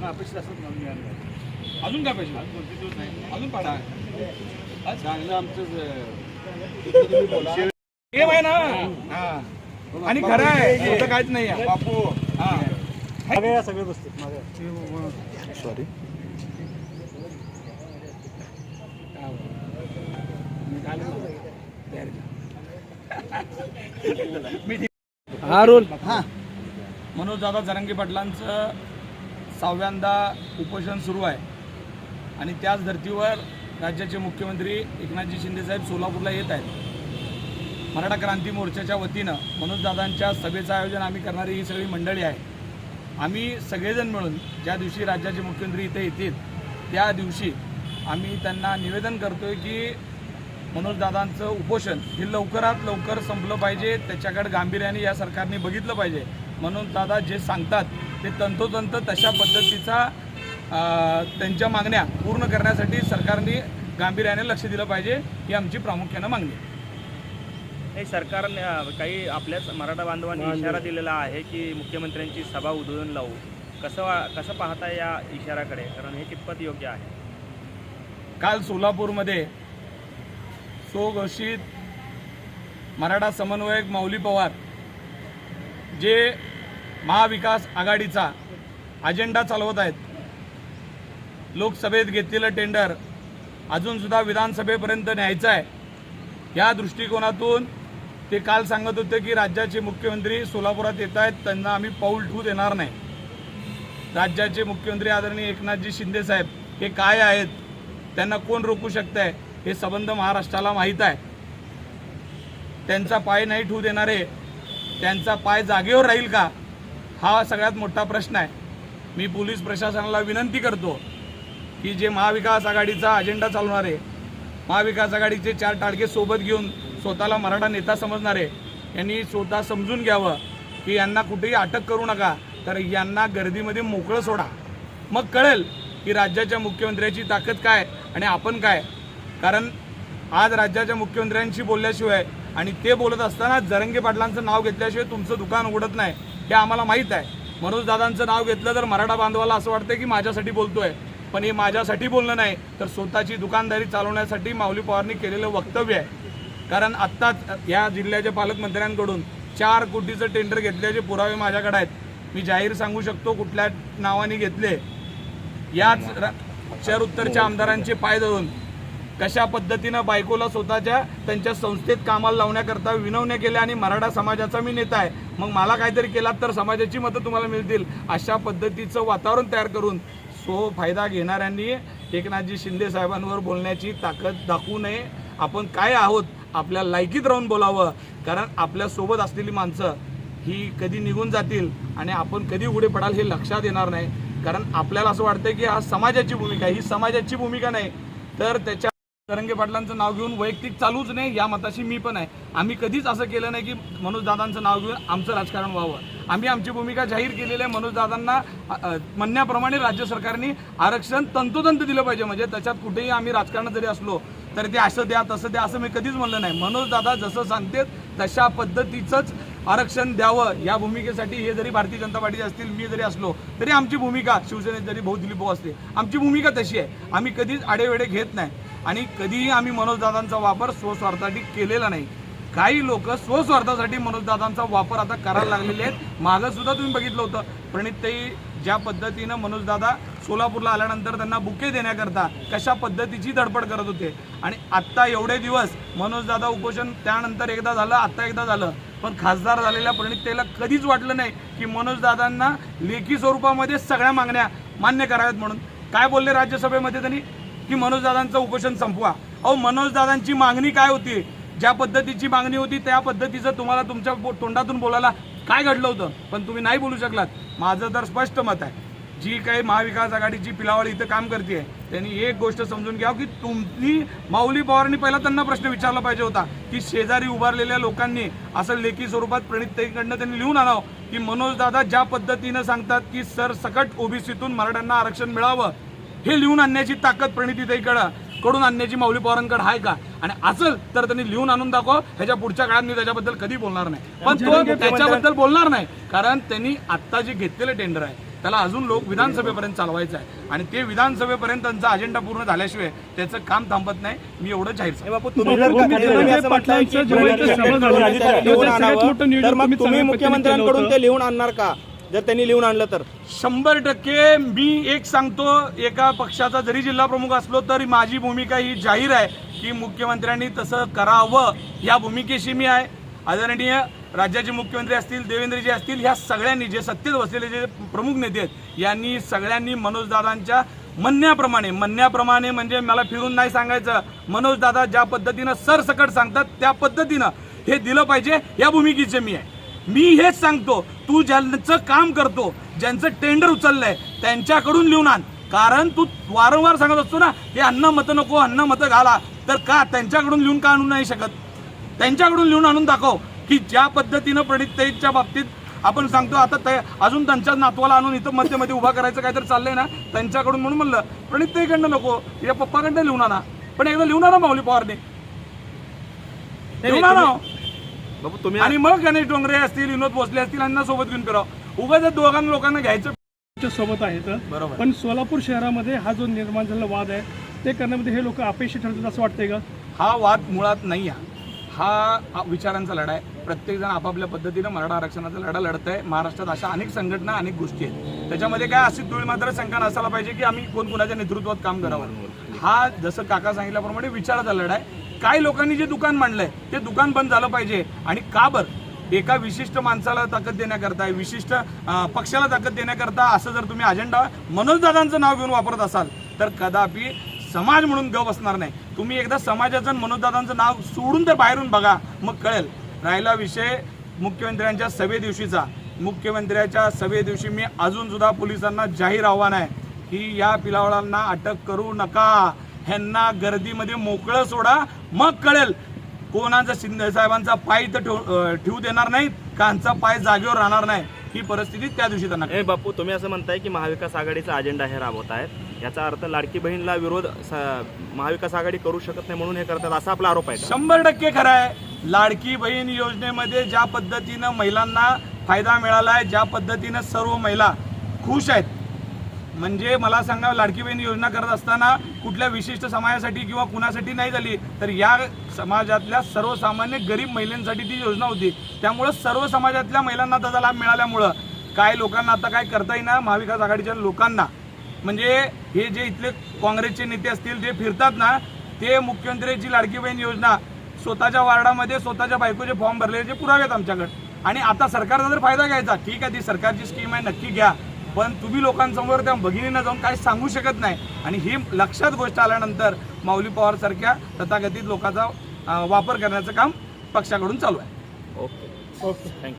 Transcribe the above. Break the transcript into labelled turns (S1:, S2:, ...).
S1: त्यांना अपेक्षित असत म्हणून मिळालं.
S2: अजून काय पाहिजे?
S1: अजून दिवस नाही.
S2: अजून पाडा.
S1: चांगलं आमचं
S2: हे आहे ना. हा. आणि खरं आहे काहीच नाही आहे.
S1: बापू.
S2: हा.
S1: सगळे बसतात मागे
S3: सॉरी
S2: हा. रोल मनोज दादा जरांगे पाटलांचं सहाव्यांदा उपोषण सुरू आहे. आणि त्याच धर्तीवर राज्याचे मुख्यमंत्री एकनाथजी शिंदेसाहेब सोलापूरला येत आहेत. मराठा क्रांती मोर्चाच्या वतीनं मनोजदादांच्या सभेचं आयोजन आम्ही करणारी ही सगळी मंडळी आहे. आम्ही सगळेजण मिळून ज्या दिवशी राज्याचे मुख्यमंत्री इथे येतील त्या दिवशी आम्ही त्यांना निवेदन करतोय की मनोजदादांचं उपोषण हे लवकरात लवकर संपलं पाहिजे. त्याच्याकडे गांभीर्याने या सरकारने बघितलं पाहिजे. म्हणून दादा जे सांगतात ते तंतोतंत तशा पद्धतीचा अं, त्यांच्या मागण्या पूर्ण करण्यासाठी सरकारने गांभीर्याने लक्ष दिलं पाहिजे ही आमची प्रामुख्यानं मागणी आहे.
S4: नाही सरकारने काही आपल्याच मराठा बांधवांनी इशारा दिलेला आहे की मुख्यमंत्र्यांची सभा उधळून लावू. कसं वा कसं पाहता या इशाराकडे? कारण हे कितपत योग्य आहे?
S2: काल सोलापूरमध्ये स्वघोषित मराठा समन्वयक माऊली पवार जे महाविकास आघाडीचा अजेंडा चालवत आहेत. लोकसभेत घेतलेलं टेंडर अजूनसुद्धा विधानसभेपर्यंत न्यायचं आहे. या दृष्टिकोनातून ते काल सांगत होते की राज्याचे मुख्यमंत्री सोलापुरात येत आहेत त्यांना आम्ही पाऊल ठेवू देणार नाही. राज्याचे मुख्यमंत्री आदरणीय एकनाथजी शिंदे साहेब हे काय आहेत? त्यांना कोण रोखू शकत आहे हे संबंध महाराष्ट्राला माहीत आहे. त्यांचा पाय नाही ठेवू देणारे त्यांचा पाय जागेवर राहील का? हा सगळ्यात मोठा प्रश्न आहे. मी पोलीस प्रशासनाला विनंती करतो की जे महाविकास आघाडीचा अजेंडा चालवणारे महाविकास आघाडीचे चार टाळके सोबत घेऊन स्वतःला मराठा नेता समजणारे यांनी स्वतः समजून घ्यावं की यांना कुठेही अटक करू नका तर यांना गर्दीमध्ये मोकळं सोडा. मग कळेल की राज्याच्या मुख्यमंत्र्याची ताकद काय आणि आपण काय. कारण आज राज्याच्या मुख्यमंत्र्यांशी बोलल्याशिवाय आणि ते बोलत असताना जरंगे पाटलांचं नाव घेतल्याशिवाय तुमचं दुकान उघडत नाही. हे आम्हाला माहीत आहे. मनोज दादांचं नाव घेतलं तर मराठा बांधवाला असं वाटतं की माझ्यासाठी बोलतोय. पण हे माझ्यासाठी बोलणं नाही तर स्वतःची दुकानदारी चालवण्यासाठी माऊली पवारनी केलेलं वक्तव्य आहे. कारण आत्ताच या जिल्ह्याच्या पालकमंत्र्यांकडून चार कोटीचं टेंडर घेतल्याचे पुरावे माझ्याकडे आहेत. मी जाहीर सांगू शकतो कुठल्या नावाने घेतले. याच र- शहर उत्तरच्या आमदारांचे पाय धरून कशा पद्धतीनं बायकोला स्वतःच्या त्यांच्या संस्थेत कामाला लावण्याकरता विनवण्या केल्या आणि मराठा समाजाचा मी नेता आहे. मग मला काहीतरी केलात तर समाजाची मतं तुम्हाला मिळतील. अशा पद्धतीचं वातावरण तयार करून सो फायदा घेणाऱ्यांनी एकनाथजी शिंदे साहेबांवर बोलण्याची ताकद दाखवू नये. आपण काय आहोत आपल्या लायकीत राहून बोलावं. कारण आपल्यासोबत असलेली माणसं ही कधी निघून जातील आणि आपण कधी उघडे पडाल हे लक्षात येणार नाही. कारण आपल्याला असं वाटतं की हा समाजाची भूमिका ही समाजाची भूमिका नाही. तर त्याच्या तरंगे पाटलांचं नाव घेऊन वैयक्तिक चालूच नाही या मताशी मी पण आहे. आम्ही कधीच असं केलं नाही की मनोजदादांचं नाव घेऊन आमचं राजकारण व्हावं. आम्ही आमची भूमिका जाहीर केलेली आहे मनोजदादांना म्हणण्याप्रमाणे राज्य सरकारने आरक्षण तंतोतंत दिलं पाहिजे. म्हणजे त्याच्यात कुठेही आम्ही राजकारणात जरी असलो तर ते असं द्या तसं द्या असं मी कधीच म्हणलं नाही. मनोजदादा जसं सांगते तशा पद्धतीचंच आरक्षण द्यावं. या भूमिकेसाठी हे जरी भारतीय जनता पार्टीचे असतील मी जरी असलो तरी आमची भूमिका शिवसेनेत जरी भाऊ दिलीप भाऊ असते आमची भूमिका तशी आहे. आम्ही कधीच आडेवेडे घेत नाही. आणि कधीही आम्ही मनोजदादांचा वापर स्वस्वार्थासाठी केलेला नाही. काही लोक स्वस्वार्थासाठी मनोजदादांचा वापर आता करायला लागलेले आहेत. मागं सुद्धा तुम्ही बघितलं होतं. प्रणितताई ज्या पद्धतीनं मनोजदादा सोलापूरला आल्यानंतर त्यांना बुके देण्याकरता कशा पद्धतीची धडपड करत होते. आणि आत्ता एवढे दिवस मनोजदादा उपोषण त्यानंतर एकदा झालं आत्ता एकदा झालं. पण खासदार झालेल्या प्रणितताईला कधीच वाटलं नाही की मनोजदादांना लेखी स्वरूपामध्ये सगळ्या मागण्या मान्य कराव्यात म्हणून. काय बोलले राज्यसभेमध्ये त्यांनी? की मनोजदादांचं उपोषण संपवा. अहो मनोजदादांची मागणी काय होती? ज्या पद्धतीची मागणी होती त्या पद्धतीचं तुम्हाला तुमच्या तोंडातून बोलायला काय घडलं होतं? पण तुम्ही नाही बोलू शकलात. माझं तर स्पष्ट मत आहे. जी काही महाविकास आघाडीची पिलावळी इथं काम करते त्यांनी एक गोष्ट समजून घ्या की तुम्ही माऊली पवारांनी पहिला त्यांना प्रश्न विचारला पाहिजे होता की शेजारी उभारलेल्या लोकांनी असं लेखी स्वरूपात प्रणितताईकडनं त्यांनी लिहून आणावं हो, की मनोजदादा ज्या पद्धतीनं सांगतात की सर सकट ओबीसीतून मराठ्यांना आरक्षण मिळावं हे लिहून आणण्याची ताकद प्रणितीताईकडं कडून आणण्याची माऊली पवारांकडे आहे का? आणि असेल तर त्यांनी लिहून आणून दाखव. ह्याच्या पुढच्या काळात मी त्याच्याबद्दल कधी बोलणार नाही. पण तो त्याच्याबद्दल बोलणार नाही. कारण त्यांनी आत्ता जे घेतलेलं टेंडर आहे त्याला अजून लोक विधानसभेपर्यंत चालवायचं आहे. आणि ते विधानसभेपर्यंत त्यांचा अजेंडा पूर्ण झाल्याशिवाय त्याचं काम थांबत नाही. मी एवढं जाहीर.
S4: हे मुख्यमंत्र्यांकडून ते लिहून आणणार का? जर त्यांनी लिहून आणलं तर.
S2: शंभर टक्के मी एक सांगतो एका पक्षाचा जरी जिल्हा प्रमुख असलो तरी माझी भूमिका ही जाहीर आहे की मुख्यमंत्र्यांनी तसं करावं. या भूमिकेशी मी आहे. आदरणीय राज्याचे मुख्यमंत्री असतील देवेंद्रजी असतील ह्या सगळ्यांनी जे सत्तेत बसलेले जे प्रमुख नेते आहेत यांनी सगळ्यांनी मनोजदादांच्या म्हणण्याप्रमाणे म्हणण्याप्रमाणे म्हणजे मला फिरून नाही सांगायचं. मनोजदादा ज्या पद्धतीनं सरसकट सांगतात त्या पद्धतीनं हे दिलं पाहिजे. या भूमिकेचे मी आहे. मी हेच सांगतो तू ज्यांचं काम करतो ज्यांचं टेंडर उचललंय त्यांच्याकडून लिहून आण. कारण तू वारंवार सांगत असतो ना हे अन्न मतं नको अन्न मतं घाला. तर का त्यांच्याकडून लिहून का आणू नाही शकत? त्यांच्याकडून लिहून आणून दाखव की ज्या पद्धतीनं प्रणितताईच्या बाबतीत आपण सांगतो आता ते अजून त्यांच्या नातवाला आणून इथं मध्ये मध्ये उभा करायचं काहीतरी चाललंय ना त्यांच्याकडून म्हणून म्हणलं प्रणितताईकडनं नको या पप्पाकडनं लिहून आणा. पण एकदा लिहून आणा माऊली पवारने. लिहून आणा
S4: तुम्ही
S2: आणि मग गणेश डोंगरे असतील विनोद भोसले असतील यांना सोबत घेऊन फिरावं. उगाच दोघांना लोकांना घ्यायचं
S3: च्या सोबत आहेत.
S2: बरोबर.
S3: पण सोलापूर शहरामध्ये हा जो निर्माण झालेला वाद आहे ते करण्यामध्ये हे लोक अपयशी ठरतात असं वाटतंय का?
S2: हा वाद मुळात नाही आहे हा हा विचारांचा लढा आहे. प्रत्येकजण आपापल्या पद्धतीनं मराठा आरक्षणाचा लढा लढत आहे महाराष्ट्रात अशा अनेक संघटना अनेक गोष्टी आहेत. त्याच्यामध्ये काय अशी धूळ मात्र शंका नसायला पाहिजे की आम्ही कोण कोणाच्या नेतृत्वात काम करावं? हा जसं काका सांगितल्याप्रमाणे विचाराचा लढा आहे. काही लोकांनी जे दुकान मांडलंय ते दुकान बंद झालं पाहिजे. आणि का बरं? एका विशिष्ट माणसाला ताकद देण्याकरता विशिष्ट पक्षाला ताकद देण्याकरता असं जर तुम्ही अजेंडा मनोजदादांचं नाव घेऊन वापरत असाल तर कदापि समाज म्हणून गप असणार नाही. तुम्ही एकदा समाजाचं मनोजदादांचं नाव सोडून तर बाहेरून बघा मग कळेल. राहिला विषय मुख्यमंत्र्यांच्या सभे दिवशीचा. मुख्यमंत्र्याच्या सभे दिवशी मी अजून सुद्धा पोलिसांना जाहीर आव्हान आहे की या पिलावळांना अटक करू नका. ह्यांना गर्दीमध्ये मोकळं सोडा मग कळेल. कोणाचा शिंदे साहेबांचा पाय तर ठेव ठेवू देणार नाहीत का ह्यांचा पाय जागेवर राहणार नाही? ही परिस्थिती त्या दिवशी त्यांना
S4: बापू तुम्ही असं म्हणताय की महाविकास आघाडीचा अजेंडा हे राबवत आहेत. याचा अर्थ लाडकी बहीणला विरोध स- महाविकास आघाडी करू शकत नाही म्हणून हे करतात असा आपला आरोप आहे?
S2: शंभर टक्के खरं आहे. लाडकी बहीण योजनेमध्ये ज्या पद्धतीनं महिलांना फायदा मिळाला आहे ज्या पद्धतीनं सर्व महिला खुश आहेत म्हणजे मला सांगा लाडकी बहीण योजना करत असताना कुठल्या विशिष्ट समाजासाठी किंवा कुणासाठी नाही झाली? तर या समाजातल्या सर्वसामान्य गरीब महिलांसाठी ती योजना होती. त्यामुळं सर्व समाजातल्या महिलांना त्याचा लाभ मिळाल्यामुळं काय लोकांना आता काय करता येईना महाविकास आघाडीच्या लोकांना? म्हणजे हे जे इथले काँग्रेसचे नेते असतील ते फिरतात ना ते मुख्यमंत्र्यांची लाडकी बहीण योजना स्वतःच्या वार्डामध्ये स्वतःच्या बायकोचे फॉर्म भरलेले पुरावे आहेत आमच्याकडे. आणि आता सरकारचा जर फायदा घ्यायचा ठीक आहे ती सरकारची स्कीम आहे नक्की घ्या. पण तुम्ही लोकांसमोर त्या भगिनींना जाऊन काही सांगू शकत नाही. आणि ही लक्षात गोष्ट आल्यानंतर माऊली पवार सारख्या तथाकथित लोकांचा वापर करण्याचं काम पक्षाकडून चालू आहे.
S4: ओके.
S3: ओके.
S4: थँक्यू